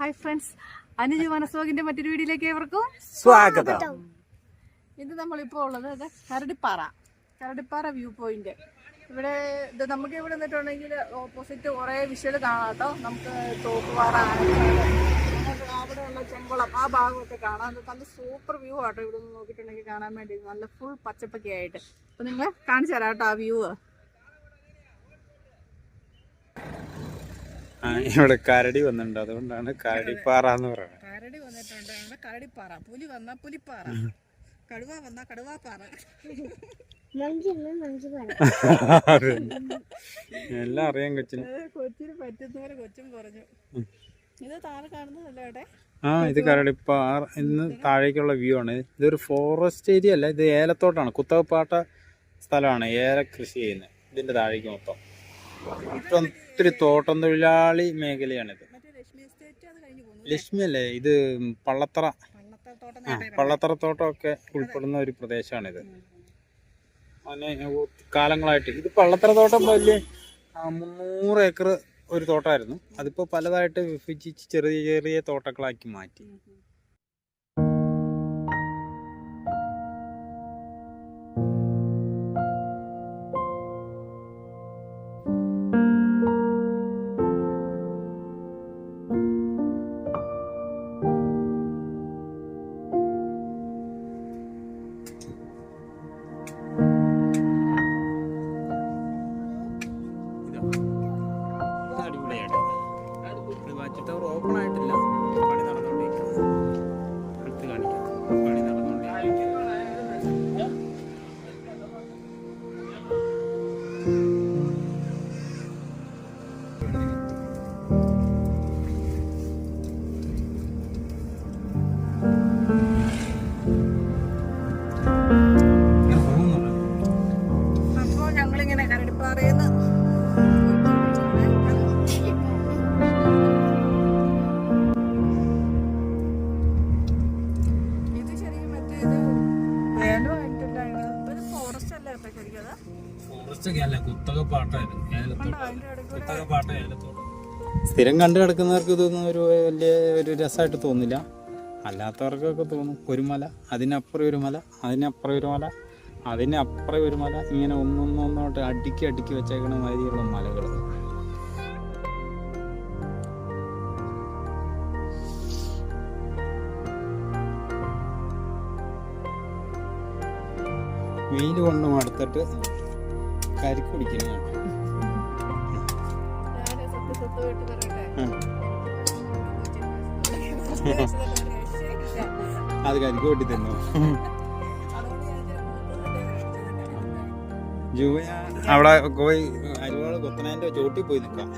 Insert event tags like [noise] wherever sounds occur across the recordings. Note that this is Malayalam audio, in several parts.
ഹായ് ഫ്രണ്ട്സ് അനുജ് മനസ്സോഗിന്റെ മറ്റൊരു വീഡിയോയിലേക്ക് ഏവർക്കും സ്വാഗതം. ഇത് നമ്മളിപ്പോൾ ഉള്ളത് കരടിപ്പാറ കരടിപ്പാറ വ്യൂ പോയിന്റ് ഇവിടെ ഇത് നമുക്ക് ഇവിടെ നിന്നിട്ടുണ്ടെങ്കിൽ ഓപ്പോസിറ്റ് കുറേ വിഷ്വൽ കാണാട്ടോ കേട്ടോ നമുക്ക് തോക്കുപാറ അവിടെയുള്ള ചെമ്പളം ആ ഭാഗമൊക്കെ കാണാം. നല്ല സൂപ്പർ വ്യൂ ആട്ടോ. ഇവിടെ നിന്ന് നോക്കിയിട്ടുണ്ടെങ്കിൽ കാണാൻ വേണ്ടി. നല്ല ഫുൾ പച്ചപ്പൊക്കെ ആയിട്ട്. അപ്പൊ നിങ്ങൾ കാണിച്ചു തരാം കേട്ടോ ആ വ്യൂ ഇവിടെ കരടി വന്നിട്ടുണ്ട്. അതുകൊണ്ടാണ് കരടിപ്പാറ എന്ന് പറയുന്നത്. കരടി വന്നിട്ടുണ്ട്. കരടിപ്പാറ പുലി വന്ന പുലിപ്പാറ കടുവ വന്ന കടുവാപ്പാറ. എല്ലാം അറിയാം കൊച്ചിന്. കൊച്ചിന് പറ്റുന്നവരെ കൊച്ചും പറഞ്ഞു ഇത് താഴെ കാണുന്നതല്ലേ ആ ഇത് കരടിപ്പാറ ഇന്ന് താഴേക്കുള്ള വ്യൂ ആണ്. ഇതൊരു ഫോറസ്റ്റ് ഏരിയ അല്ല ഇത് ഏലത്തോട്ടാണ്. കുത്തവപ്പാട്ട സ്ഥലമാണ്. ഏല കൃഷി ചെയ്യുന്നത്. ഇതിന്റെ താഴേക്ക് മൊത്തം. മൊത്തം ഒത്തിരി തോട്ടം തൊഴിലാളി മേഖലയാണിത് ലക്ഷ്മി അല്ലേ? ഇത് പള്ളത്തറ പള്ളത്തറ തോട്ടമൊക്കെ ഉൾപ്പെടുന്ന ഒരു പ്രദേശമാണിത്. അങ്ങനെ കാലങ്ങളായിട്ട് ഇത് പള്ളത്തറ തോട്ടം വലിയ മുന്നൂറ് ഏക്കർ ഒരു തോട്ടമായിരുന്നു. അതിപ്പോൾ പലതായിട്ട് വിഭജിച്ച് ചെറിയ ചെറിയ തോട്ടങ്ങളാക്കി മാറ്റി. സ്ഥിരം കണ്ടു കിടക്കുന്നവർക്ക് ഇതൊന്നും ഒരു വലിയ ഒരു രസമായിട്ട് തോന്നില്ല. അല്ലാത്തവർക്കൊക്കെ തോന്നും. ഒരു മല അതിനപ്പുറം ഒരു മല അതിനപ്പുറം ഒരു മല അതിനപ്പുറം ഒരു മല. ഇങ്ങനെ ഒന്നൊന്നൊന്നോട്ട് അടുക്കി അടുക്കി വെച്ചേക്കണ മാതിരിയുള്ള മലകൾ വെയിൽ കൊണ്ട് മടുത്തിട്ട് കരിക്ക് അത് കരിക്ക് വെട്ടി തന്നോ. ജൂവ അവിടെ പോയി അരിവാൾ കൊത്തനാന്റെ ചോട്ടി പോയി നിൽക്കാം.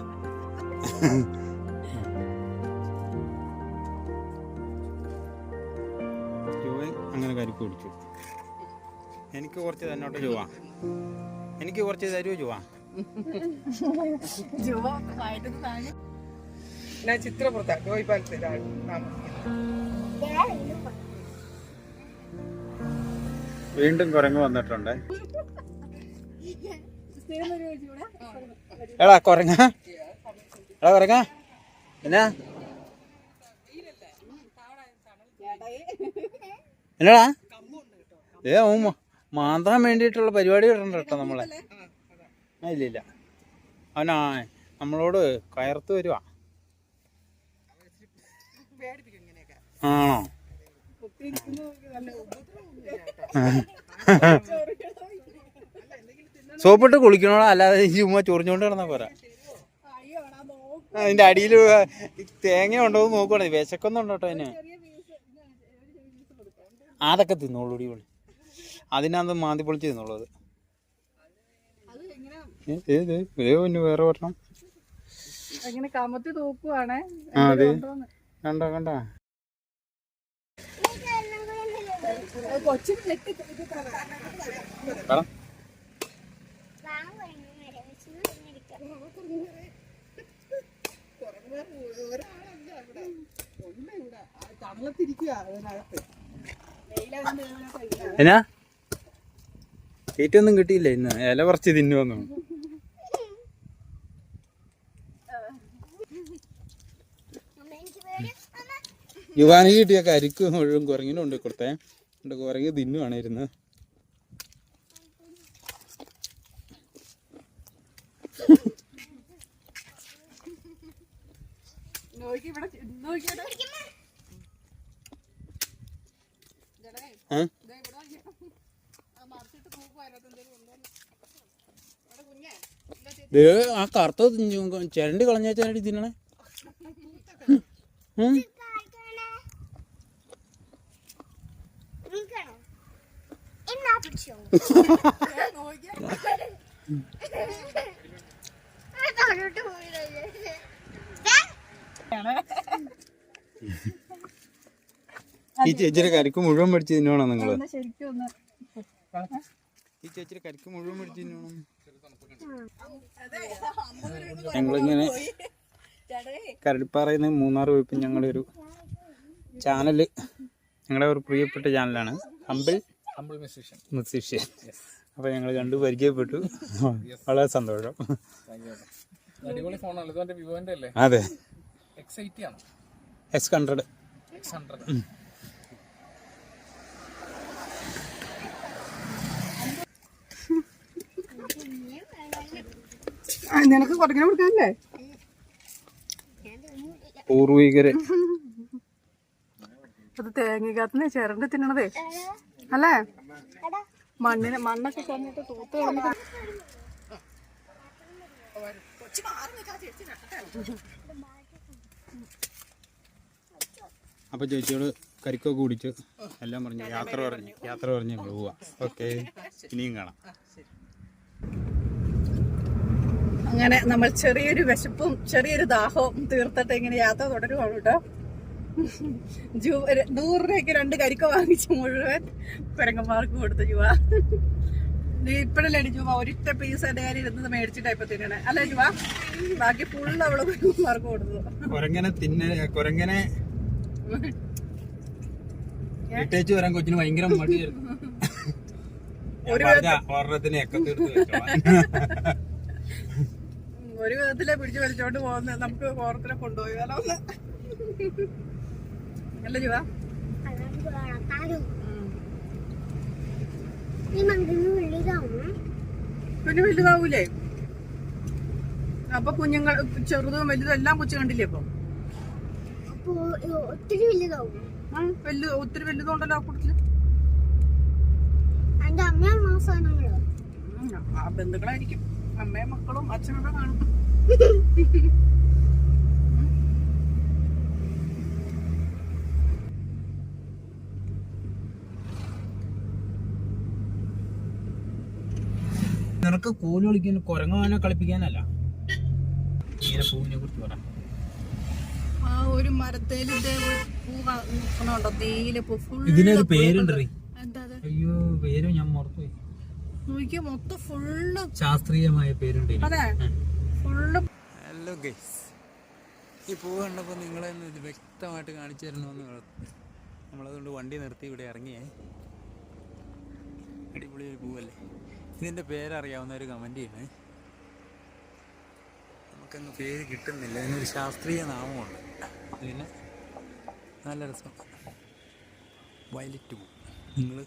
അങ്ങനെ കരിക്ക് പിടിച്ചു. എനിക്ക് കുറച്ച് തന്നോട്ട് ജുവ. എനിക്ക് കുറച്ച് തരുമോ ജുവ. ജുവ വയറ്റത്ത് താഴെ ഞാൻ ചിത്രപുറത്താണ് ജോയിപ്പാലത്തിലാണ് വീണ്ടും കുരങ്ങ് വന്നിട്ടുണ്ട്. എടാ കുരങ്ങ. എടാ കുരങ്ങ. എന്നാ? എന്നടാ? ഏ മാന്താൻ വേണ്ടിയിട്ടുള്ള പരിപാടി ഇടണ്ട കേട്ടോ നമ്മളെ. ആ, ഇല്ല ഇല്ല അവനാ നമ്മളോട് കയർത്ത് വരുവാ. ആണോ? സോപ്പിട്ട് കുളിക്കണോടാ അല്ലാതെ ചുമ്മാ ചൊറിഞ്ഞോണ്ട് കിടന്നാ പോരാ. അതിന്റെ അടിയിൽ തേങ്ങ ഉണ്ടോ എന്ന് നോക്കുവാണേ വിശക്കൊന്നുണ്ടോ കേട്ടോ അതിന്? അതൊക്കെ തിന്നോളൂ വിളി അതിനകത്ത് മാന്തി പൊളിച്ച് തിന്നോളൂ അത്. ഏത്? വേറെ പറഞ്ഞണം എങ്ങനെ കമത്തി തൂക്കുവാണേ. അതെ. കണ്ടോ. എന്നാ? തീറ്റൊന്നും കിട്ടിയില്ല ഇന്ന്. ഇല പറിച്ച് തിന്നുവന്നു യുവാന് കിട്ടിയ കരിക്ക് മുഴുവൻ കുരങ്ങിനും ഉണ്ട് കൊടുത്തേ. എന്നിട്ട് കുരങ്ങി തിന്നുവാണ് ഇരുന്ന്. ആ? കറുത്ത ചിരണ്ടി കളഞ്ഞാച്ചാൽ തിന്നണേ. ഈ ചേച്ചിയുടെ കരിക്ക് മുഴുവൻ മേടിച്ച് തിന്നണം നിങ്ങൾ? ഒന്ന് ശരിക്കും ഒന്ന് ഈ ചേച്ചിയുടെ കരിക്ക് മുഴുവൻ മേടിച്ച് തിന്നണം ഞങ്ങളിങ്ങനെ കരടിപ്പാറയിൽ നിന്ന് മൂന്നാർ പോയപ്പോൾ ഞങ്ങളൊരു ഒരു ചാനൽ ഞങ്ങളുടെ ഒരു പ്രിയപ്പെട്ട ചാനലാണ്. അമ്പിൾ ഹമ്പിൾ മ്യൂസീഷ്യൻ അപ്പോൾ ഞങ്ങൾ കണ്ടു പരിചയപ്പെട്ടു. വളരെ സന്തോഷം. അടിപൊളി ഫോണാണ് ഇതുകൊണ്ട് വിവോന്റെ അല്ലേ? അതെ. എക്സ് എയ്റ്റി ആണ്? എക്സ് ഹൺഡ്രഡ് എക്സ് ഹൺഡ്രഡ് നിനക്ക് കൊടുക്കണ കൊടുക്കാനല്ലേ? പൂർവികര്. അത് തേങ്ങക്കകത്തുനിന്ന് ചിരണ്ടി തിന്നണതേ. അല്ലേ? മണ്ണിന് മണ്ണൊക്കെ തന്നിട്ട് തൂത്ത് കളഞ്ഞിട്ട് അപ്പോൾ ചേച്ചിയോട് കരിക്കൊക്കെ കുടിച്ച് എല്ലാം പറഞ്ഞു. യാത്ര പറഞ്ഞു. യാത്ര പറഞ്ഞു പോവാ. ഓക്കെ. ഇനിയും കാണാം. അങ്ങനെ നമ്മൾ ചെറിയൊരു വിശപ്പും ചെറിയൊരു ദാഹവും തീർത്തിട്ട് ഇങ്ങനെ യാത്ര തുടരുവാണ് കേട്ടോ. നൂറ് രൂപയ്ക്ക് രണ്ട് കരിക്ക വാങ്ങിച്ച് മുഴുവൻ പെരങ്ങന്മാർക്ക് കൊടുത്തു ജുവ. നീ ഇപ്പഴല്ലേ ജുവ ഒരിറ്റ പീസ് എന്റെ കാര്യം ഇരുന്നത് മേടിച്ചിട്ടാ ഇപ്പൊ തിന്നണേ. അല്ലേ ജുവ? ബാക്കി ഫുള്ള് അവൾ പെരങ്ങന്മാർക്ക് കൊടുത്തു കൊരങ്ങനെ തിന്നെ കൊരങ്ങനെ ഇട്ടേച്ച് വരാൻ കൊച്ചിന് ഭയങ്കര മടിയായിരുന്നു. ഒരു വിധത്തിലെ പിടിച്ചു വലിച്ചോണ്ട് പോകുന്ന. നമുക്ക് ഓർത്തിനെ കൊണ്ടുപോയാലോ നല്ല ചുവ പിന്നെ വലുതാവൂലേ? അപ്പൊ കുഞ്ഞുങ്ങൾ ചെറുതും വലുതും എല്ലാം കൊച്ചു കണ്ടില്ലേ അപ്പൊ ഒത്തിരി വലുതാവും വലുതുണ്ടല്ലോ ആ ബന്ധുക്കളായിരിക്കും. അമ്മയും മക്കളും അച്ഛനും കാണും. [laughs] നിനക്ക് കോൽ കളിക്കാൻ കുരങ്ങാനോ കളിപ്പിക്കാനല്ല. കുറിച്ച് പറ. ആ ഒരു full ഇതിനൊരു പേരുണ്ട് അയ്യോ പേര് ഞാൻ മറത്തുപോയി നോക്കിയാ മൊത്തം ഫുള്ള് ശാസ്ത്രീയമായ പേരുണ്ട് ഇതിന്. അതെ. ഫുള്ള് ഹലോ ഗൈസ് ഈ പൂ കണ്ടപ്പോൾ നിങ്ങളെ ഇത് വ്യക്തമായിട്ട് കാണിച്ചു തരണമെന്ന് നമ്മളതുകൊണ്ട് വണ്ടി നിർത്തി ഇവിടെ ഇറങ്ങിയേ. അടിപൊളി ഒരു പൂവല്ലേ? ഇതിന്റെ പേരറിയാവുന്നവർ കമന്റ് ചെയ്യണേ നമുക്കങ്ങ് പേര് കിട്ടുന്നില്ല. അതിനൊരു ശാസ്ത്രീയ നാമമുണ്ട് അതിന് നല്ല രസം. വയലറ്റ് പൂ നിങ്ങൾ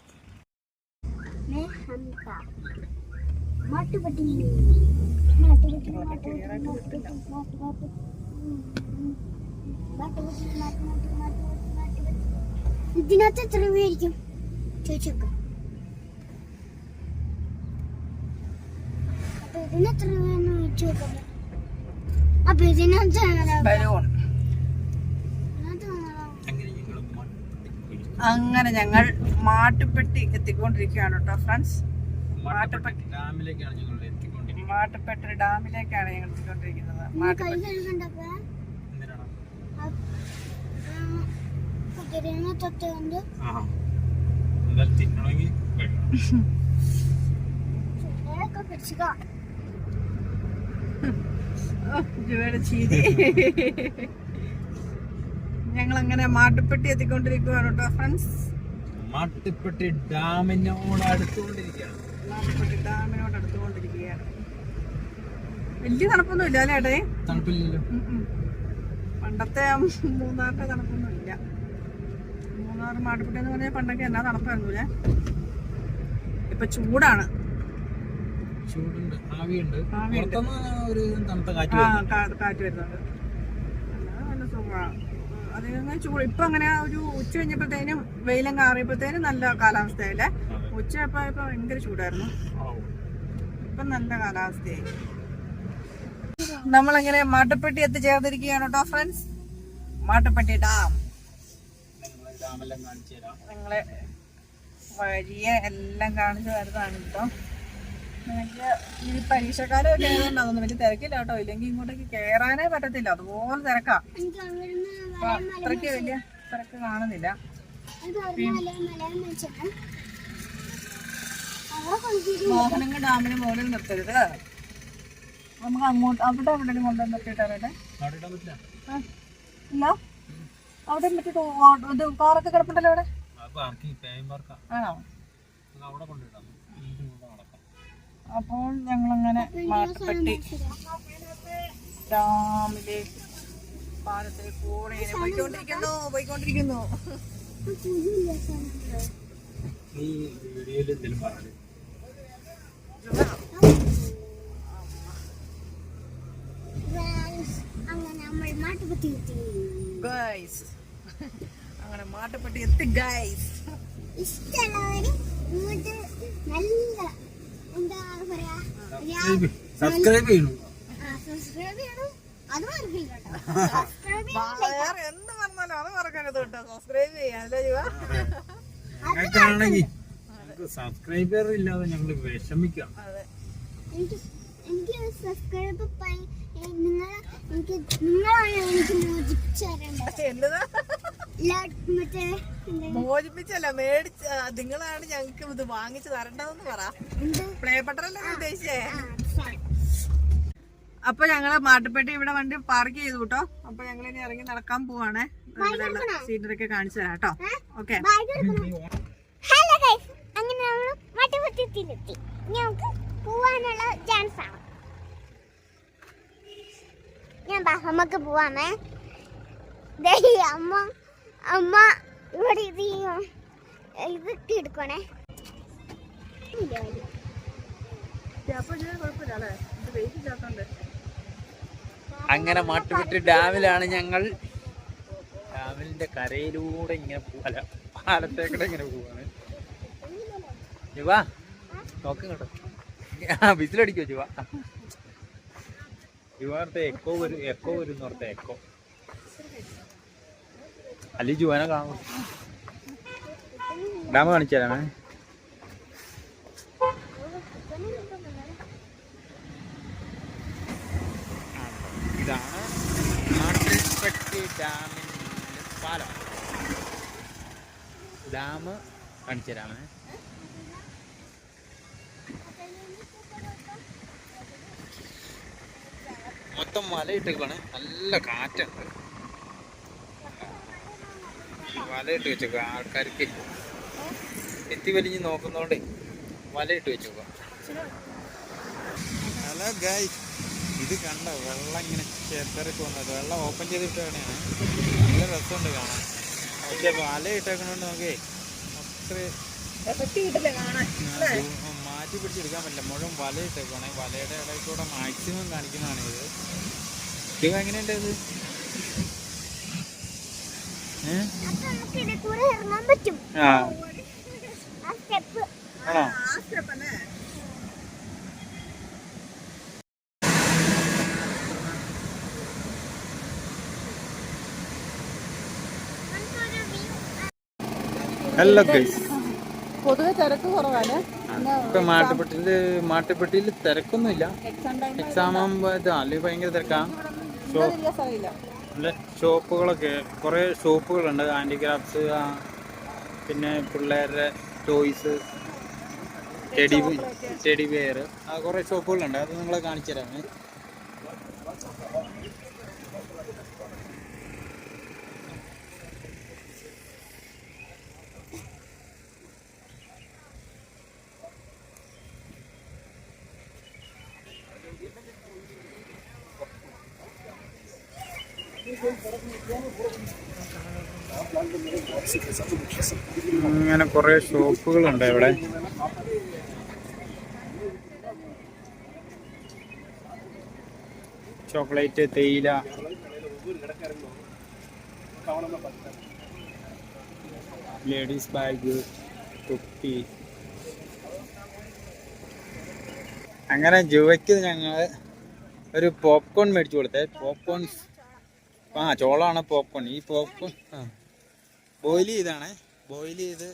ഇതിനകത്ത് എത്ര പേരിക്കും ചോദിച്ചേക്കാം അങ്ങനെ ഞങ്ങൾ മാട്ടുപ്പെട്ടി എത്തിക്കൊണ്ടിരിക്കുകയാണ് കേട്ടോ ഫ്രണ്ട്സ് മാട്ടുപ്പെട്ടി ഡാമിലേക്കാണ് ഞങ്ങൾ എത്തിക്കൊണ്ടിരിക്കുന്നത്. മാട്ടുപ്പെട്ടി ഡാമിലേക്കാണ് ഞങ്ങൾ എത്തിക്കൊണ്ടിരിക്കുന്നത്. മാട്ടുപ്പെട്ടി. തിന്നണമെങ്കിൽ ജുവയുടെ ചീതി. ഞങ്ങൾ അങ്ങനെ മാട്ടുപ്പെട്ടി എത്തിക്കൊണ്ടിരിക്കുകയാണ് കേട്ടോ ഫ്രണ്ട്സ് മാട്ടുപ്പെട്ടി ഡാമിനോട് അടുത്തുകൊണ്ടിരിക്കുകയാണ്. മാട്ടുപ്പെട്ടി ഡാമിനോട് അടുത്തുകൊണ്ടിരിക്കുകയാണ്. വലിയ തണുപ്പൊന്നും ഇല്ല അല്ലേ ഏട്ടേ? തണുപ്പില്ലല്ലോ. പണ്ടത്തെ മൂന്നാറിന്റെ തണുപ്പൊന്നും ഇല്ല മൂന്നാർ മാട്ടുപ്പെട്ടി എന്ന് പറഞ്ഞാൽ പണ്ടൊക്കെ എന്നാ തണുപ്പായിരുന്നു ഇപ്പൊ ചൂടാണ്. ചൂടുണ്ട് ആവിയുണ്ട്. ഒരു തണുത്ത കാറ്റ് കാറ്റ് വരുന്നുണ്ട്. നല്ല സുഖമാണ് ചൂട് ഇപ്പൊ അങ്ങനെ ഒരു ഉച്ച കഴിഞ്ഞപ്പോഴത്തേനും വെയിലും കാറിയപ്പോഴത്തേനും നല്ല കാലാവസ്ഥയല്ലേ? ഉച്ച ഇപ്പൊ ഭയങ്കര ചൂടായിരുന്നു. ഇപ്പൊ നല്ല കാലാവസ്ഥയായി. നമ്മളങ്ങനെ മാട്ടുപ്പെട്ടി എത്തിച്ചേർന്നിരിക്കുകയാണ് കേട്ടോ ഫ്രണ്ട്സ് മാട്ടുപ്പെട്ടി ഡാം. നിങ്ങളെ വഴിയെ എല്ലാം കാണിച്ചു വരുന്നതാണ് കേട്ടോ. നിങ്ങൾക്ക് ഈ പരീക്ഷക്കാലമൊക്കെ ആയതുകൊണ്ട് അതൊന്നും വലിയ തിരക്കില്ല കേട്ടോ. ഇല്ലെങ്കിൽ ഇങ്ങോട്ടേക്ക് കയറാനേ പറ്റത്തില്ല. അതുപോലെ തിരക്കാ. അപ്പൊ അത്രയ്ക്ക് വലിയ തിരക്ക് കാണുന്നില്ല. മോഹനങ്ങ ഡാമിന് മുകളിൽ നിർത്തരുത്. നമുക്ക് അങ്ങോട്ട് അവിടെ അവിടെ കൊണ്ടുവന്ന് പറ്റില്ല. ഇല്ല? അവിടെ മറ്റേ ഇത് കാറൊക്കെ കിടപ്പുണ്ടല്ലോ അവിടെ? ആണോ? അവിടെ കൊണ്ടുവിടാം. അപ്പോൾ ഞങ്ങളങ്ങനെ മാട്ടുപ്പെട്ടി ഡാമിലേക്ക് പാലത്തിൽ കൂടെ ഇങ്ങനെ പോയിക്കൊണ്ടിരിക്കുന്നു പോയിക്കൊണ്ടിരിക്കുന്നു. നീ വീഡിയോയിൽ എന്തെങ്കിലും പറഞ്ഞു. അങ്ങനെ മാറ്റപ്പെട്ടി മാട്ടുപത്തി എത്തി. ഗൈസ് അങ്ങനെ മാട്ടപ്പെട്ടി എത്തി ഗൈസ് ഇഷ്ടമുള്ളവര് ഇങ്ങോട്ട് നല്ല സബ്സ്ക്രൈബ് ചെയ്യണു. സബ്സ്ക്രൈബ് ചെയ്യണം. അത് മറക്കില്ല കേട്ടോ. [laughs] സബ്സ്ക്രൈബ് വേറെ എന്ത് പറഞ്ഞാലും അത് മറക്കരുത് കേട്ടോ. സബ്സ്ക്രൈബ് ജീവ? ഞങ്ങൾക്കാണെങ്കിൽ ഞങ്ങൾക്ക് സബ്സ്ക്രൈബർ ഇല്ലാതെ ഞങ്ങൾ വിഷമിക്കാം. എനിക്ക് എനിക്ക് സബ്സ്ക്രൈബ് നിങ്ങൾ എനിക്ക് നിങ്ങളാണ് എനിക്ക് മോചിപ്പിച്ചു തരേണ്ടത്. മോചിപ്പിച്ചല്ല മേടിച്ച നിങ്ങളാണ് ഞങ്ങൾക്ക് ഇത് വാങ്ങിച്ചു തരണ്ടെന്ന് പറ. എന്ത്? പ്ലേ ബട്ടറല്ലേ ഉദ്ദേശിച്ചേ. അപ്പൊ ഞങ്ങൾ മാട്ടുപ്പെട്ടി ഇവിടെ വണ്ടി പാർക്ക് ചെയ്തു കേട്ടോ. അപ്പൊ ഞങ്ങൾ ഇനി ഇറങ്ങി നടക്കാൻ പോവാണേ. ഇവിടെയുള്ള സീനറി ഒക്കെ കാണിച്ചു തരാം കേട്ടോ. ഓക്കെ പോവാനുള്ള ചാൻസ് ആണ്. ഞാൻ നമുക്ക് പോവാമേ. ദേ അമ്മ അമ്മ ഇവിടെ ഇത്. ഇതൊക്കെ എടുക്കണേ അങ്ങനെ മാട്ടുപെട്ടി ഡാമിലാണ് ഞങ്ങൾ ഡാമിന്റെ കരയിലൂടെ ഇങ്ങനെ പോവാല പാലത്തേക്കൂടെ ഇങ്ങനെ പോവാണ്. ജുവാ നോക്കും കേട്ടോ ആ വിസിലടിക്കോ ജുവാ ജുവാർത്തെ എക്കോ വരും എക്കോ വരും ഓർത്തെ എക്കോ അല്ലി ജുവാനെ കാണും. ഡാം കാണിച്ചു തരാമേ ഇതാണ് ഡാമിന്റെ പാലം. ഡാം നല്ല കാറ്റുണ്ട്. വലയിട്ട് വെച്ചേക്കുക ആൾക്കാർക്ക്. എത്തി വലിഞ്ഞ് നോക്കുന്നോണ്ട് വലയിട്ട് വെച്ചേക്കുക ഹലോ ഗായ് ഇത് കണ്ട? വെള്ളം ഇങ്ങനെ ചെത്തറിട്ട് വന്നത്. വെള്ളം ഓപ്പൺ ചെയ്തിട്ടാണ് നല്ല രസമുണ്ട് കാണാൻ. പക്ഷെ വല ഇട്ടേക്കണോണ്ട് നോക്കേ അത്ര മാറ്റി പിടിച്ചെടുക്കാൻ പറ്റില്ല. മുഴുവൻ വല ഇട്ടേക്കുവാണെങ്കിൽ വലയുടെ ഇടയിൽ കൂടെ മാക്സിമം കാണിക്കുന്നതാണ് ഇത്. ഇത് എങ്ങനെയുണ്ട് ഇത് ഏ? അപ്പൊ നമുക്ക് ഇതിൽ കൂടെ ഇറങ്ങാൻ പറ്റും ആ. ആ സ്റ്റെപ്പ്. ആണോ? ആ സ്റ്റെപ്പ് അല്ലേ ഹലോ ഗൈസ് പൊതുവെ തിരക്ക് കുറവാണ്. ഇപ്പൊ മാട്ടുപ്പെട്ടിയിൽ മാട്ടുപ്പെട്ടിയിൽ തിരക്കൊന്നുമില്ല. എക്സാം ആകുമ്പോ ഇത് അല്ലെങ്കിൽ ഭയങ്കര തിരക്കാ. ഷോ നല്ല ഷോപ്പുകളൊക്കെ കുറേ ഷോപ്പുകളുണ്ട്. ഹാൻഡിക്രാഫ്റ്റ്സ് പിന്നെ പിള്ളേരുടെ ടോയ്സ് ടെഡി ടെഡി വെയർ ആ കുറേ ഷോപ്പുകളുണ്ട്. അത് നിങ്ങളെ കാണിച്ചു തരാമേ അങ്ങനെ കുറെ ഷോപ്പുകളുണ്ട് ഇവിടെ. ചോക്ലേറ്റ് തേയില. ലേഡീസ് ബാഗ് തൊപ്പി അങ്ങനെ ജുവയ്ക്ക് ഞങ്ങൾ ഒരു പോപ്കോൺ മേടിച്ചു കൊടുത്തേ. പോപ്കോൺ ആ ചോളാണ് പോപ്കോൺ. ഈ പോപ്കോൺ ആ. ബോയിൽ ചെയ്താണ്. ബോയിൽ ചെയ്ത്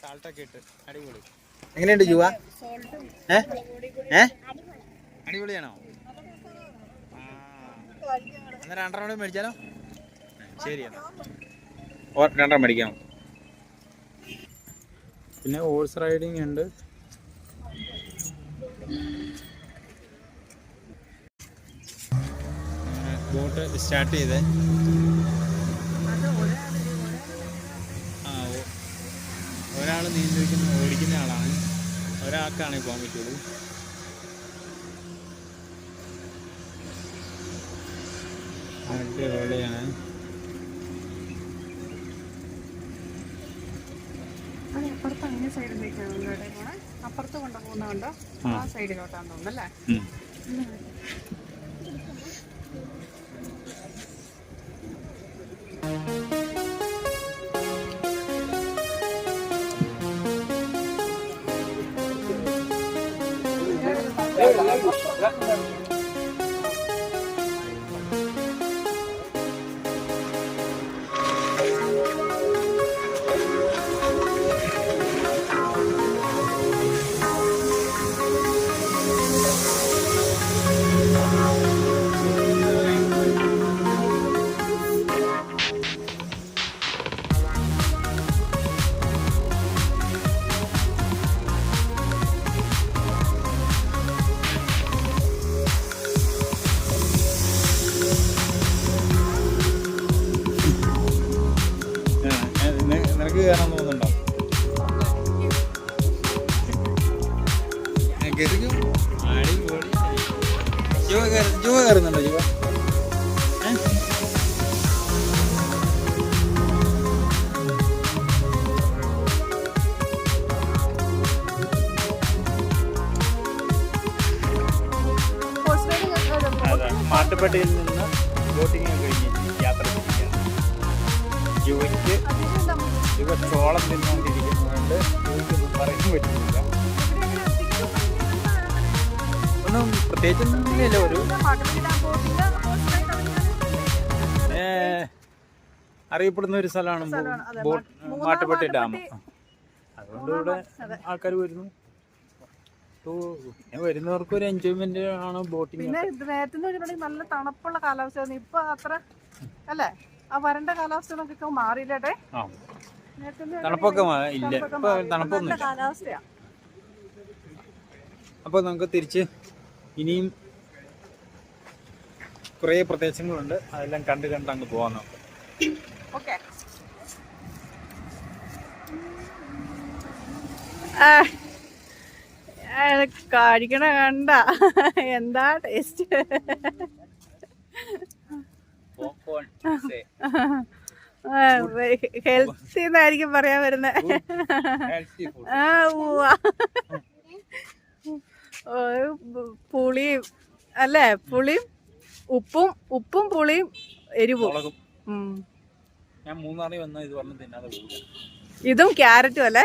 സാൾട്ടൊക്കെ ഇട്ട് അടിപൊളി. എങ്ങനെയുണ്ട് ജുവ? ഏ? ഏ? അടിപൊളിയാണോ. എന്നാ രണ്ടെണ്ണം കൂടി മേടിച്ചാലോ? ശരി രണ്ടര രണ്ടെണ്ണം മേടിക്കാം. പിന്നെ ഹോഴ്സ് റൈഡിങ് ഉണ്ട്. ബോട്ട് സ്റ്റാർട്ട് ചെയ്തേ ആ ഒരാൾ നീന്തിക്കുന്ന ഓടിക്കുന്ന ആളാണ്. ഒരാൾക്കാണെങ്കിൽ പോകാൻ പറ്റുള്ളൂ. അടിപൊളിയാണ്. അപ്പുറത്ത് അങ്ങനെ സൈഡിലേക്കാണ് അപ്പുറത്ത് കൊണ്ടുപോകുന്നുണ്ടോ ആ സൈഡിലോട്ടാന്ന് തോന്നുന്നല്ലേ അതെ നിന്ന് ബോട്ടിങ് കഴിഞ്ഞ് യാത്ര തിരിക്കുകയാണ് യുവയ്ക്ക് യുവ ചോളം തിന്നുകൊണ്ടിരിക്കുന്നതുകൊണ്ട് യുവയ്ക്കൊന്നും പറയാൻ പറ്റുന്നില്ല. ഒന്നും പ്രത്യേകിച്ചൊന്നുമില്ല ഒരു അറിയപ്പെടുന്ന ഒരു സ്ഥലമാണ് മാട്ടുപെട്ടി മാട്ടുപ്പെട്ടി ഡാം. അതുകൊണ്ട് ഇവിടെ ആൾക്കാർ വരുന്നു. പിന്നെ വരുന്നവർക്ക് ഒരു എൻജോയ്മെന്റ് ആണ് ബോട്ടിങ് പിന്നെ നേരത്തെ വെച്ചിട്ടുണ്ടെങ്കിൽ നല്ല തണുപ്പുള്ള കാലാവസ്ഥയായിരുന്നു. ഇപ്പൊ അത്ര അല്ലേ? ആ വരണ്ട കാലാവസ്ഥ നോക്കിയൊക്കെ മാറിയില്ലേ തണുപ്പൊക്കെ ഇല്ല. തണുപ്പൊക്കെ ഇപ്പൊ മാറി. ഇപ്പൊ തണുപ്പൊന്നും കാലാവസ്ഥയാ. അപ്പോൾ നമുക്ക് തിരിച്ച് ഇനിയും കുറേ പ്രദേശങ്ങളുണ്ട്. അതെല്ലാം കണ്ട് കണ്ട് അങ്ങ് പോകാൻ നോക്കാം. ഓക്കെ. കഴിക്കണ കണ്ട. എന്താ ടേസ്റ്റ് ഹെൽത്തി എന്നായിരിക്കും പറയാൻ വരുന്നത് ആ ഉവ്വ. പുളിയും അല്ലേ? പുളിയും ഉപ്പും ഉപ്പും പുളിയും എരിവും. ഞാൻ മൂന്നാറിൽ വന്ന ഇത് പറഞ്ഞ് തിന്നാതെ പോകില്ല ഇതും ക്യാരറ്റും അല്ലേ?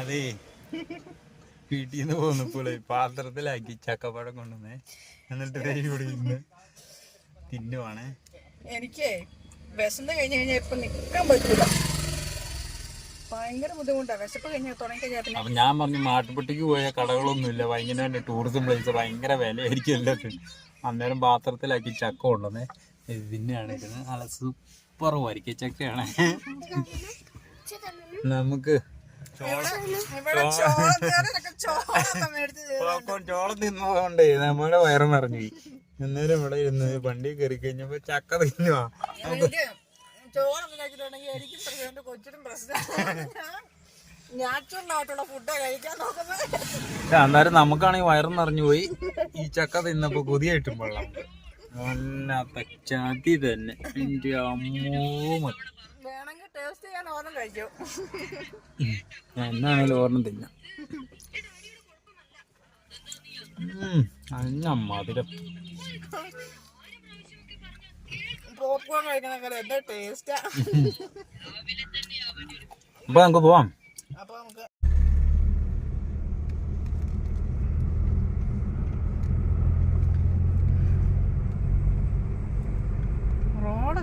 അതെ. വീട്ടിൽ നിന്ന് പോന്നപ്പോളേ പാത്രത്തിലാക്കി ചക്കപ്പഴം കൊണ്ടുവന്നേ. എന്നിട്ട് ദേ ഇവിടെ ഇരുന്ന് തിന്നുവാണേ. എനിക്ക് വിശന്ന് കഴിഞ്ഞ് കഴിഞ്ഞാൽ ഇപ്പൊ നിക്കാൻ പറ്റൂല. ഭയങ്കര ബുദ്ധിമുട്ടാ. വിശപ്പ് കഴിഞ്ഞാൽ അപ്പൊ ഞാൻ പറഞ്ഞു മാട്ടുപ്പെട്ടിക്ക് പോയ കടകളൊന്നുമില്ല. ഭയങ്കര ടൂറിസം പ്ലേസ് ഭയങ്കര വിലയായിരിക്കും എല്ലാത്തിനും. അന്നേരം പാത്രത്തിലാക്കി ചക്ക കൊണ്ടുവന്നേ. ഇത് ഇരുന്ന് നല്ല സൂപ്പർ വരിക്ക ചക്കയാണ്. നമുക്ക് ചോളം തിന്നതുകൊണ്ടേ നമ്മുടെ വയറും നിറഞ്ഞു എന്നാലും അന്നേരം ഇവിടെ ഇരുന്ന് വണ്ടി കയറി കഴിഞ്ഞപ്പോ ചക്ക തിന്നുവാ. എന്നാലും അന്നേരം നമുക്കാണെങ്കിൽ വയറും നിറഞ്ഞു പോയി. ഈ ചക്ക തിന്നപ്പോ കൊതിയായിട്ടും വെള്ളം വല്ലാത്ത ചതി തന്നെ. എന്റെ അമ്മോ മതി വേണമെങ്കിൽ ടേസ്റ്റ് ചെയ്യാൻ ഓർമ്മ കഴിക്കും. എന്നാണേലും ഓർമ്മ തിന്നാം. ഉം, അന്ന മധുരം. പോപ്കോൺ കഴിക്കണ എന്താ ടേസ്റ്റാ അപ്പൊ നമുക്ക് പോവാം. അപ്പൊ നമുക്ക്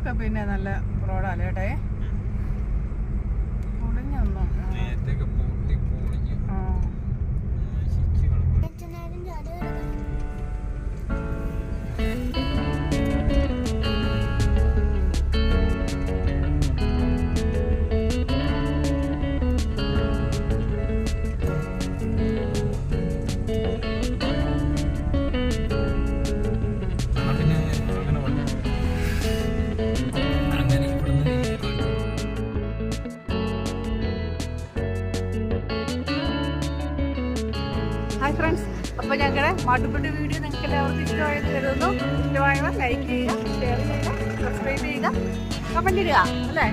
റോഡൊക്കെ പിന്നെ നല്ല റോഡാണ് ഏട്ടേ? പൊളിഞ്ഞൊന്നും മാട്ടുപുട്ടി വീഡിയോ നിങ്ങൾക്ക് എല്ലാവർക്കും ഇഷ്ടമായെന്ന് കരുതുന്നു. ഇഷ്ടമായവർ ലൈക്ക് ചെയ്യുക ഷെയർ ചെയ്യുക സബ്സ്ക്രൈബ് ചെയ്യുക. കമന്റ് ഇടുക അല്ലേ?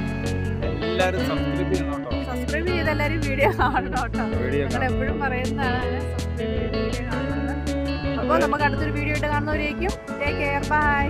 എല്ലാരും സബ്സ്ക്രൈബ് ചെയ്യണം കേട്ടോ. സബ്സ്ക്രൈബ് ചെയ്ത് എല്ലാവരും വീഡിയോ കാണണം കേട്ടോ. ഞങ്ങൾ എപ്പോഴും പറയുന്നതാണ് സബ്സ്ക്രൈബ് ചെയ്ത് വീഡിയോ കാണുന്നത്. അപ്പോൾ നമുക്ക് അടുത്തൊരു വീഡിയോ ഇട്ട് കാണുന്നവരേക്കും ടേക്ക് കെയർ ബൈ